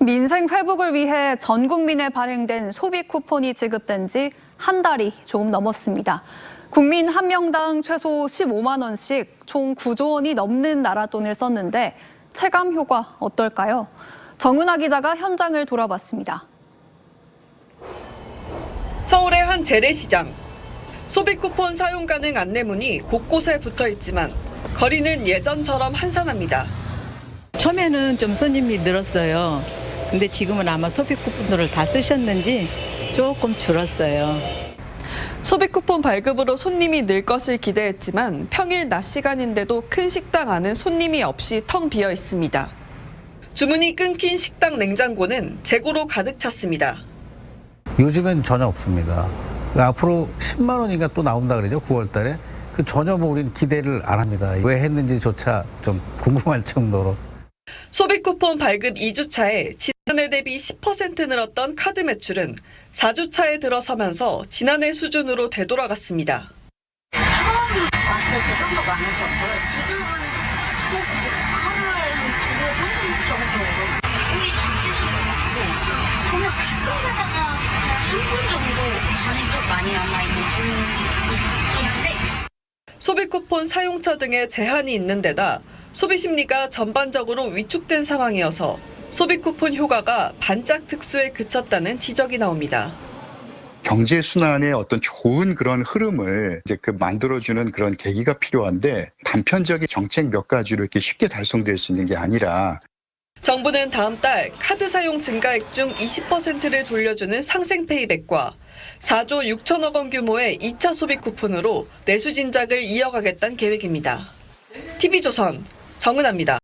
민생 회복을 위해 전 국민에 발행된 소비 쿠폰이 지급된 지 한 달이 조금 넘었습니다. 국민 한 명당 최소 15만 원씩 총 9조 원이 넘는 나라 돈을 썼는데 체감 효과 어떨까요? 정은아 기자가 현장을 돌아봤습니다. 서울의 한 재래시장. 소비 쿠폰 사용 가능 안내문이 곳곳에 붙어 있지만 거리는 예전처럼 한산합니다. 처음에는 좀 손님이 늘었어요. 근데 지금은 아마 소비 쿠폰들을 다 쓰셨는지 조금 줄었어요. 소비 쿠폰 발급으로 손님이 늘 것을 기대했지만 평일 낮 시간인데도 큰 식당 안은 손님이 없이 텅 비어 있습니다. 주문이 끊긴 식당 냉장고는 재고로 가득 찼습니다. 요즘엔 전혀 없습니다. 그 앞으로 10만 원인가 또 나온다 그러죠. 9월 달에. 그 전혀 뭐 우리는 기대를 안 합니다. 왜 했는지조차 좀 궁금할 정도로. 소비 쿠폰 발급 2주차에 지난해 대비 10% 늘었던 카드 매출은 4주차에 들어서면서 지난해 수준으로 되돌아갔습니다. 소비 쿠폰 사용처 등의 제한이 있는 데다 소비 심리가 전반적으로 위축된 상황이어서 소비 쿠폰 효과가 반짝 특수에 그쳤다는 지적이 나옵니다. 경제 순환의 어떤 좋은 그런 흐름을 이제 그 만들어주는 그런 계기가 필요한데 단편적인 정책 몇 가지로 이렇게 쉽게 달성될 수 있는 게 아니라 정부는 다음 달 카드 사용 증가액 중 20%를 돌려주는 상생 페이백과 4조 6천억 원 규모의 2차 소비 쿠폰으로 내수 진작을 이어가겠다는 계획입니다. TV조선 정은아입니다.